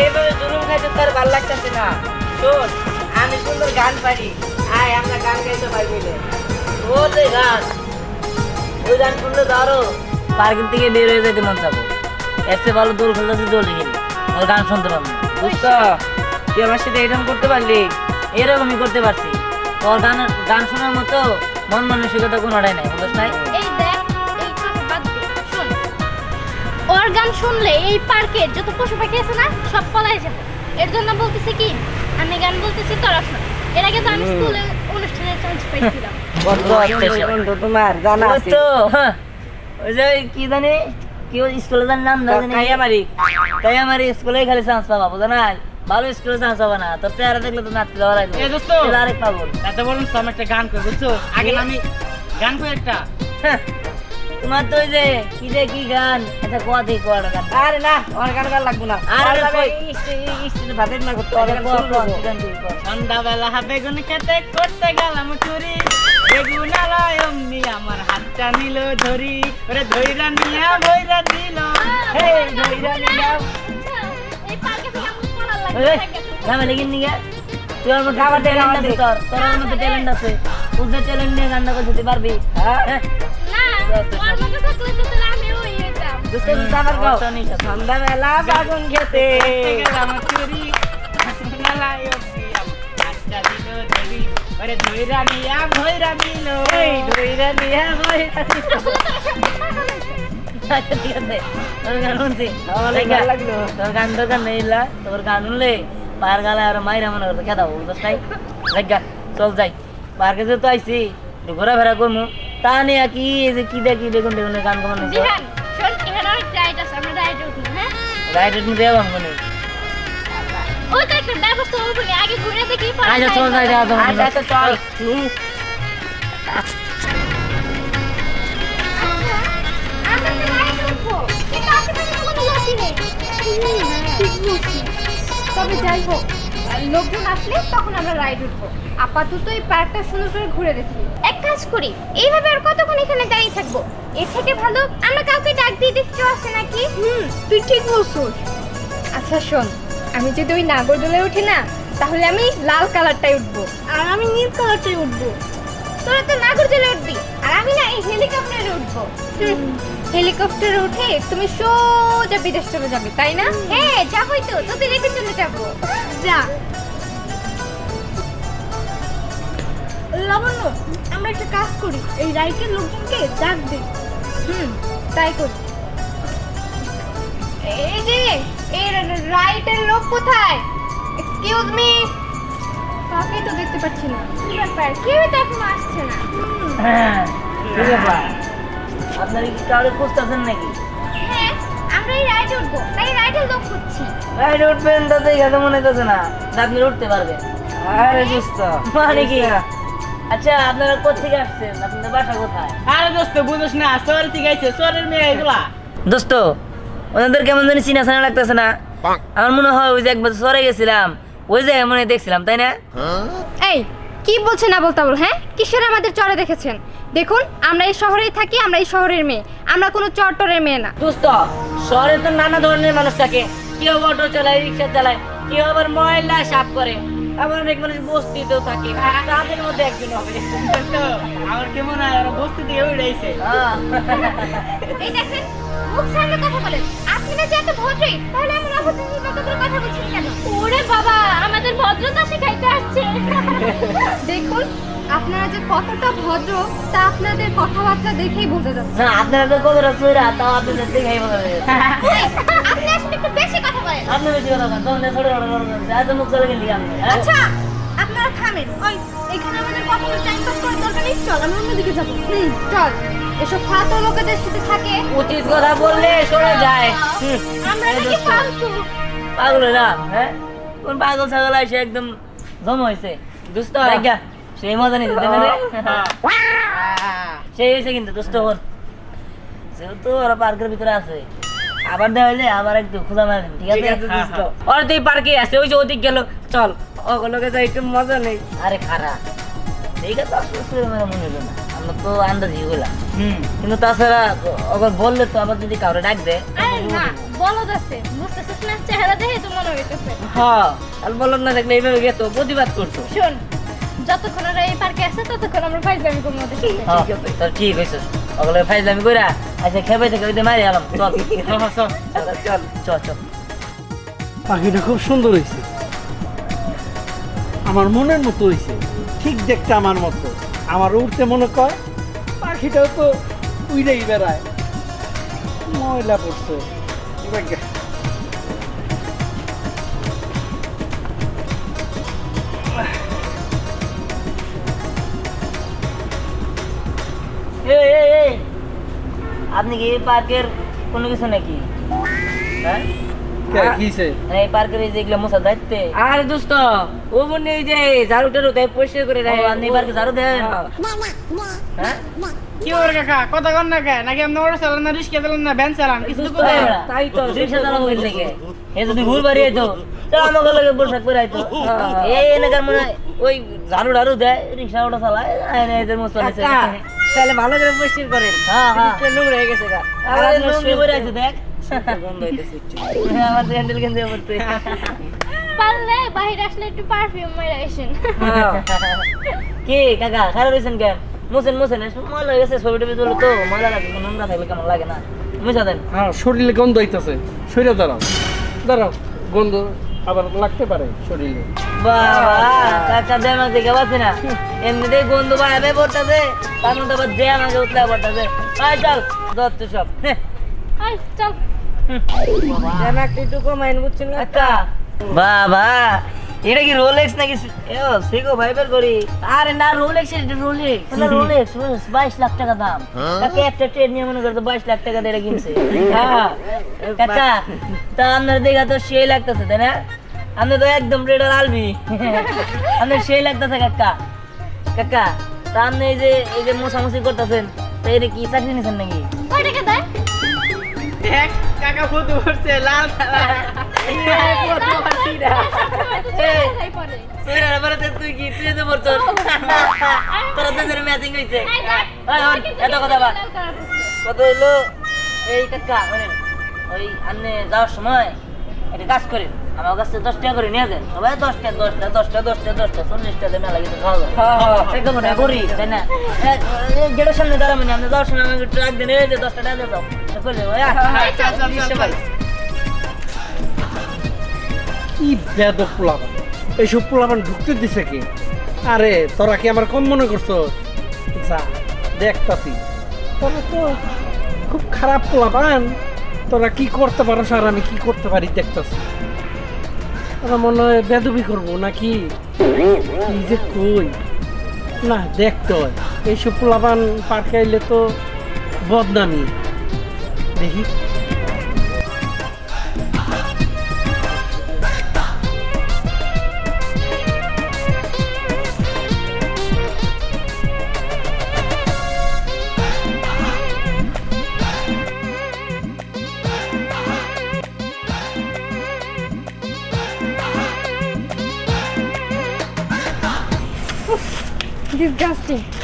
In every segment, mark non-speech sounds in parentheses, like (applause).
এইভাবে জুলুম খাইতে তার ভালো লাগতেছে না। শোন, আমি সুন্দর গান পারি। আয়, আমরা গান গাইতে পারি বলে। ওর যে গান, ওই গান শুনলে তো আরও পার্কের থেকে বের হয়ে যেতে মন চাবো। এর চেয়ে ভালো দোল খেলতেছি, দোল কিন ওর গান শুনতে পারব না। বুঝছ? তুই আমার সাথে এরকম করতে পারলি? এরকমই করতে পারছি। তোর গান গান শোনার মতো মন মানসিকতা কোনোটাই নাই, বুঝছ নাই? ওর গান শুনলে এই পার্কের যত পশু পাখি আছে না সব পলাই যাবে। এর জন্য বলতেছে কি আমি গান বলতেছি তোরা শোন। এর আগে তো আমি স্কুলে অনুষ্ঠানে চান্স পাইছিলাম। (laughs) তোমার জানা ওই তো হ্যাঁ। ওই যে কি জানি কি ওই স্কুলে জানি নাম না জানি। কাইয়ামারি। তাই আমার স্কুলে খালি চান্স পাবা বুঝো না? ভালো স্কুলে চান্স পাবা না। তোর চেহারা দেখলে তো নাচতে যাওয়া লাগবে। এ দোস্ত। আরেক পাগল। তাতে বলুন তো আমি একটা গান করি বুঝছ? আগে আমি গান করি একটা? হ্যাঁ। তোমার তো ওই যে কি যে কি গান? আচ্ছা কোয়া দেখি কোয়াটা গান আরে না আমার গান গান লাগবো না। আরে কই? না করতে কোয়া, কোয়া, কোয়া। সন্ধ্যাবেলা বেগুন খেতে করতে গেলাম চুরি বেগুন আলায় অমনি আমার হাতটা নিল ধরি। ওরে ধইরা নিয়া বইরা দিল। হে ধইরা নিয়া। এই পার্কে থেকে আমার লাগে তুই আছে তোর। তোর মধ্যে ট্যালেন্ট আছে। বুঝতে ট্যালেন্ট নিয়ে গানটা করে যেতে পারবি। হ্যাঁ। সন্ধ্যাবেলা বাগুন খেতে আছে তোর গান শুনলে গালে আর মাইরা মনে চল যাই পার্কে তো একটু ঘোরাফেরা করব তা নিয়ে কি যে কি দেখি বেগুন বেগুনের গান কমানো জিহান শোন এখানে অনেক রাইড আছে আমরা রাইডে উঠি হ্যাঁ? রাইট এডমি দেওয়া মানে ওই তো একটা ব্যবস্থা হবে না আগে ঘুরে দেখি আচ্ছা চল যাই আচ্ছা তবে যাই হোক লোকজন আসলে তখন আমরা রাইড উঠবো। আপাতত এই পার্কটা সুন্দর করে ঘুরে দেখি। এক কাজ করি এইভাবে আর কতক্ষণ এখানে দাঁড়িয়ে থাকব? এর থেকে ভালো আমরা কাউকে ডাক দিয়ে দেখতে আসে নাকি? হুম তুই ঠিক বলছিস আচ্ছা শোন আমি যদি ওই নাগরদোলে উঠি না তাহলে আমি লাল কালারটাই উঠবো। আর আমি নীল কালারটাই উঠবো। তোরা তো নাগরদোলে উঠবি আর আমি না এই হেলিকপ্টারে উঠবো। হেলিকপ্টারে উঠে তুমি সোজা বিদেশ চলে যাবে তাই না? হ্যাঁ যাবই তো তোদের রেখে চলে যাব। যা। লাবণ্য আমরা একটা কাজ করি এই রাইটের লোকজনকে ডাক দিই হুম তাই করি। এই যে এই রাইটের লোক কোথায়? এক্সকিউজ মি কাউকেই তো দেখতে পাচ্ছি না। কি ব্যাপার? কেউই তো এখনও আসছে না। হ্যাঁ ঠিক ব্যাপার? আপনারা কি কাউকে খুঁজতেছেন নাকি? হ্যাঁ আমরা এই রাইডে উঠবো। তাই রাইডের লোক খুঁজছি। রাইড উঠবেন তাতে কথা মনে হচ্ছে না। আপনি উঠতে পারবেন। আরে দোস্ত মানে কি? আচ্ছা আপনারা কোথেকে আসছেন? আপনাদের বাসা কোথায়? আরে দোস্ত বুঝোস না শহর থেকে আইছে শহরের মেয়ে এগুলা। দোস্ত ওনাদের কেমন জানি চিনা চানা লাগতেছে না। আমার মনে হয় ওই যে একবার সরে গেছিলাম ওই যে মনে হয় দেখছিলাম তাই না? এই কি বলছেন আবল তাবল হ্যাঁ? কিসের আমাদের চরে দেখেছেন? দেখুন আমরা এই শহরেই থাকি আমরা এই শহরের মেয়ে। আমরা কোনো চরটরের মেয়ে না। দোস্ত শহরে তো নানা ধরনের মানুষ থাকে। কেউ অটো চালায় রিক্সা চালায় কেউ আবার ময়লা সাফ করে। আবার অনেক মানুষ বস্তিতেও থাকে তাদের মধ্যে একজন হবে। আমার কেমন হয় ওরা বস্তি থেকে উড়াইছে। হ্যাঁ। এই দেখেন মুখ সামনে কথা বলেন। আপনি না যে এত ভদ্রই তাহলে মতো করে কথা বলছেন কেন? ওরে বাবা আমাদের ভদ্রতা শেখাইতে আসছে। দেখুন আপনারা যে কতটা ভদ্র তা আপনাদের কথাবার্তা দেখেই বোঝা যাচ্ছে। না আপনারা তো কতটা চুরা তাও আপনাদের দেখাই বোঝা যায় আপনি বেশি কথা বলেন। আপনি বেশি কথা বলেন তখন ছোট ছোট ছোট ছোট এত মুখ চলে গেলি আপনি হ্যাঁ? আচ্ছা আপনারা থামেন। ওই এখানে আমাদের কত টাইম পাস করার দরকার নেই। চল আমরা অন্যদিকে যাব। হুম চল। এসব ফাতো লোকেদের সাথে থাকে। উচিত কথা বললে সরে যায়। আমরা নাকি ফালতু। পাগল না হ্যাঁ? কোন পাগল ছাগল এসে একদম জম হয়েছে। দোস্ত দেখা। সেই মজা নিতে দেবে সেই হয়েছে কিন্তু দুষ্ট হন। যেহেতু ওরা পার্কের ভিতরে আছে। আবার দেওয়া আবার একটু খোঁজা মারেন ঠিক আছে? ঠিক আছে দোস্ত ওর তুই পার্কে আছে ওই যে ওদিক গেল। চল। ওগুলোকে যাই একটু মজা নেই। আরে খারা। তো আসলে আমার মনে হলো না। আমরা তো আন্দাজি কিন্তু তাছাড়া আবার বললে তো আবার যদি কাউরে ডাক বলদ আছে বুঝতেছিস না? চেহারা দেখে তো মনে হইতেছে। হ্যাঁ আর বললাম না দেখলে এইভাবে গেত প্রতিবাদ করতো। শোন যতক্ষণ ওরা এই পার্কে আছে ততক্ষণ আমরা ফাইজলামি করব। হ্যাঁ ঠিক হয়েছে ওগুলো ফাইজলামি কইরা আচ্ছা খেপাই থেকে ওইতে মারি আলাম। (laughs) চল চল। চল চল। চল। পাখিটা খুব সুন্দর হয়েছে আমার মনের মতো হয়েছে ঠিক দেখতে আমার মতো। আমার উঠতে মনে কয় পাখিটাও তো উইলেই বেড়ায়। ময়লা পড়ছে। এবার আপনি কি এই পার্কের কোনো কিছু নাকি? হ্যাঁ? কে, কিসে? এই পার্কের এই যে এগুলো মশা দায়িত্বে আরে দোস্ত ও মনে এই যে ঝাড়ু টাড়ু দেয় পরিষ্কার করে ও, আপনি পার্কে ঝাড়ু দেন? হ্যাঁ? কি ওর কাকা? কথা কন না কে? নাকি আপনি ওরা চালান না রিস্কা চালান না ভ্যান চালান? কিছু তো দুষ্ট তাই তো, রিক্সা চালাবো এর থেকে। এ যদি ভুল বাড়ি হইতো, তো আমাকে লগে পোশাক পরে আইতো। এই এলাকার মনে ওই ঝাড়ু টাড়ু দেয়, রিক্সা ওটা চালায়, এদের তাহলে ভালো করে পরিষ্কার করেন হ্যাঁ, হ্যাঁ। নোংরা হয়ে গেছে গা আর আপনার দেখ। গন্ধ হইতেছে একটু। হ্যাঁ, আমার স্যান্ডেল গেঞ্জি পরছে। পারলে বাইরে আসলে একটু পারফিউম মেরে আসেন হ্যাঁ। কাকা খারাপ হয়েছেন কেন মুছেন মুছেন ময়লা হয়ে গেছে ছবি টবি তুলে তো ময়লা লাগে নোংরা থাকলে কেমন লাগে না মুছা দেন হ্যাঁ শরীরে গন্ধ হইতেছে শরীরে দাঁড়াও দাঁড়াও গন্ধ আবার লাগতে পারে শরীরে। বাবা কাকা দেমাগ দেখে পাচ্ছি না? এমনিতেই গন্ধ বাড়াবে পড়তেছে তার মধ্যে আবার দেমাগে উঠলে পড়তেছে আয় চল দত্ত সব। আয় চল। বাবা একটা একটু কমাইন বুঝছেন না? কাকা বাবা এটা কি রোলেক্স নাকি এও সিগো ভাইবার করি। আরে না রোলেক্স এটা রোলেক্স মানে রোলেক্স বাইশ লাখ টাকা দাম। কাকে একটা ট্রেন নিয়ে মনে করতো বাইশ লাখ টাকা দিয়ে এটা কিনছে। হ্যাঁ কাকা তা আপনার দেখা তো সেই লাগতেছে তাই না? আপনি তো একদম রেডার আলবি আপনার সেই লাগতেছে কাকা। কাকা তা আপনি এই যে এই যে মোছামুছি করতেছেন তো এটা কি চাকরি নিছেন নাকি? কয় টাকা দেয়? দেখ কাকা ফুটু উঠছে লাল তো তুই কি তুই তো পড়তো তোরা দুজনে ম্যাচিং ওই, এত কথা বা লাল কালার পরছে। কত হইল এই কাকা মানে ওই আপনি যাওয়ার সময় একটা কাজ করেন আমার কাছে দশ টাকা করে নিয়ে যান সবাই দশ টাকা দশ টাকা দশ টাকা দশ টাকা দশ টাকা চল্লিশ টাকা মেলা কিন্তু খাওয়া যায় একদম না করি তাই না গেটের সামনে দাঁড়াবেন আপনি যাওয়ার সময় আমাকে ট্রাক দেন এই যে দশটা টাকা দিয়ে যাও কি বেদ পোলাপান? এইসব পোলাপান ঢুকতে দিছে কি? আরে, তোরা কি আমার কম মনে করছ? যা, দেখতাছি। তোরা তো খুব খারাপ পোলাপান। তোরা কি করতে পারো আর আমি কি করতে পারি দেখতাছি। তোরা মনে হয় বেদবি করব নাকি? কি যে কই? না, দেখতে হয়। এইসব পোলাপান পার্কে আইলে তো বদনামি। দেখি।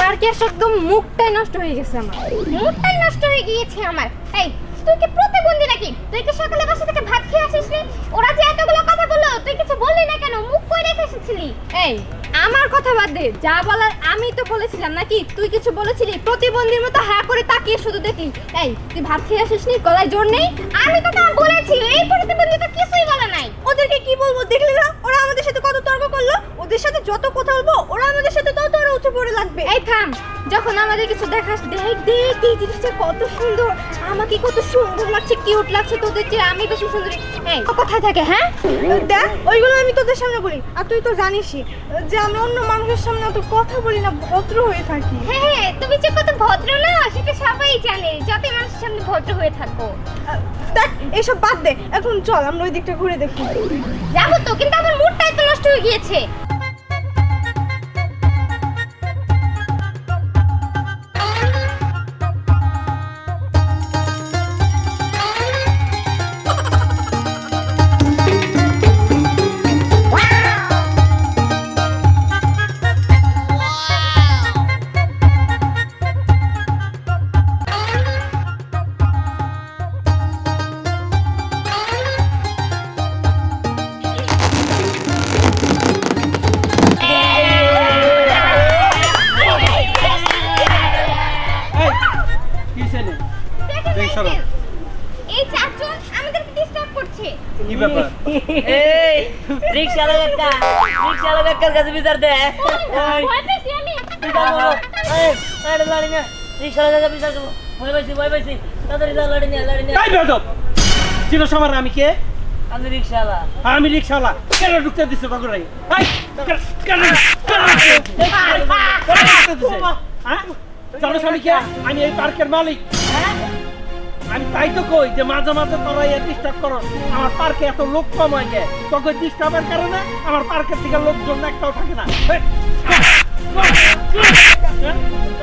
পার্কের এসে একদম মুখটাই নষ্ট হয়ে গেছে আমার। মুখটাই নষ্ট হয়ে গিয়েছে আমার। এই, তুই কি প্রতিবন্ধী নাকি? তুই কি সকালে বাসা থেকে ভাত খেয়ে আসিস ওরা যে এতগুলো কথা বলল, তুই কিছু বললি না কেন? মুখ কই রেখে এসেছিলি? এই আমার কথা বাদ দে। যা বলার আমি তো বলেছিলাম, নাকি? তুই কিছু বলেছিলি? প্রতিবন্ধীর মতো হ্যাঁ করে তাকিয়ে শুধু দেখলি। এই, তুই ভাত খেয়ে আসিস নি? গলায় জোর নেই? আমি তো তা বলেছি, এই প্রতিবন্ধী তো কিছুই বলে নাই। ওদেরকে কি বলব? দেখলি না? ওরা আমাদের সাথে কত তর্ক করল? ওদের সাথে যত কথা বলব, ওরা আমাদের সাথে তত আরও উঠে পড়ে লাগবে। এই থাম। যখন আমাদের কিছু দেখাস দেখ দেখ এই জিনিসটা কত সুন্দর। আমাকে কত সুন্দর লাগছে কিউট লাগছে তোদের যে আমি বেশি সুন্দর। ও কোথায় থাকে হ্যাঁ? দেখ ওইগুলো আমি তোদের সামনে বলি। আর তুই তো জানিসই যে আমি অন্য মানুষের সামনে অত কথা বলি না ভদ্র হয়ে থাকি। হ্যাঁ হ্যাঁ তুমি যে কত ভদ্র না সেটা সবাই জানে যতই মানুষের সামনে ভদ্র হয়ে থাকো। দেখ এসব বাদ দে। এখন চল আমরা ওই দিকটা ঘুরে দেখি। যাব তো কিন্তু আমার মুডটাই তো নষ্ট হয়ে গিয়েছে। রিক্সা কাছে বিচার দে। লড়ি না রিক্সা লাগা বিচার করব ভয় পাইছি ভয় পাইছি। তাড়াতাড়ি যা লড়ি না লড়ি না তাই সবার আমি কে? আমি রিক্সাওয়ালা। আমি রিক্সাওয়ালা। কেন ঢুকতে দিচ্ছে তখন এই কেন কেন দিছে? হ্যাঁ? আমি আমি এই পার্কের মালিক। আমি তাই তো কই যে মাঝে মাঝে তোরা এ ডিস্টার্ব করো আমার পার্কে এত লোক কম হয় গে তোকে ডিস্টার্বের কারণে আমার পার্কের থেকে লোকজন একটাও থাকে না। হ্যাঁ?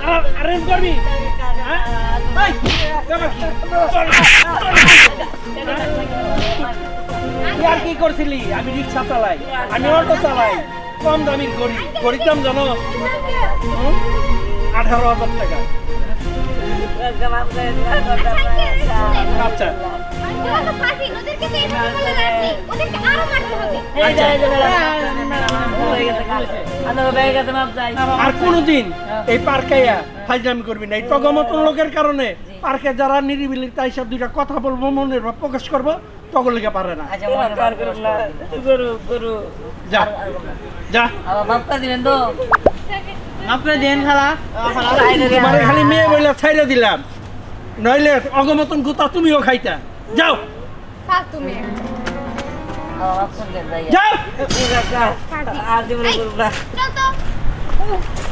আর- হ্যাঁ? আর কি করছিলি? আমি রিক্সা চালাই, আমি অটো চালাই। কম দামির গড়ি গড়ির দাম জানো? আঠারো হাজার টাকা। আচ্ছা। ওদেরকে আরও কোনোদিন এই পার্কে ফাইজলামি করবি না। এই তগমতন লোকের কারণে পার্কে যারা নিরিবিলি তাই সব দুইটা কথা বলব মনের ভাব প্রকাশ করব তখন লেগে পারে না। আচ্ছা যা। যা দিবেন তো? দেন খালা। মেয়ে বইলা ছাইড়া দিলাম। নইলে অগমতন গুতা তুমিও খাইতা। যাও। ফালতু মেয়ে আবার মাপ করে দেন যাই যাও আর জীবনে করব না চল তো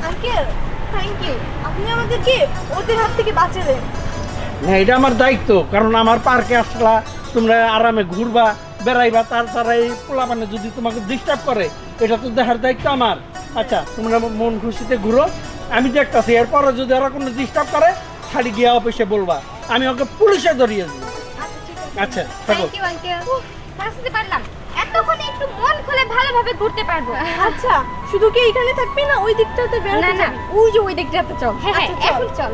আঙ্কেল থ্যাংক ইউ আপনি আমাদেরকে ওদের হাত থেকে বাঁচালেন? না এটা আমার দায়িত্ব কারণ আমার পার্কে আসলা তোমরা আরামে ঘুরবা বেড়াইবা তার তারা এই পোলাপানে যদি তোমাকে ডিস্টার্ব করে এটা তো দেখার দায়িত্ব আমার। আচ্ছা তোমরা মন খুশিতে ঘুরো। আমি দেখতাছি এরপরে যদি ওরা কোনো ডিস্টার্ব করে খালি গিয়ে অফিসে বলবা আমি ওকে পুলিশে ধরিয়ে দেবো। আচ্ছা থাকো। থ্যাংক ইউ আঙ্কেল হাসতে পারলাম। এতক্ষণে একটু মন খুলে ভালোভাবে ঘুরতে পারব। (laughs) আচ্ছা শুধু কি এখানে থাকবি না ওই দিকটাতে না না যাবি? ওই যে ওই দিকটাতে চল। হ্যাঁ হ্যাঁ আচ্ছা, চল। এখন চল।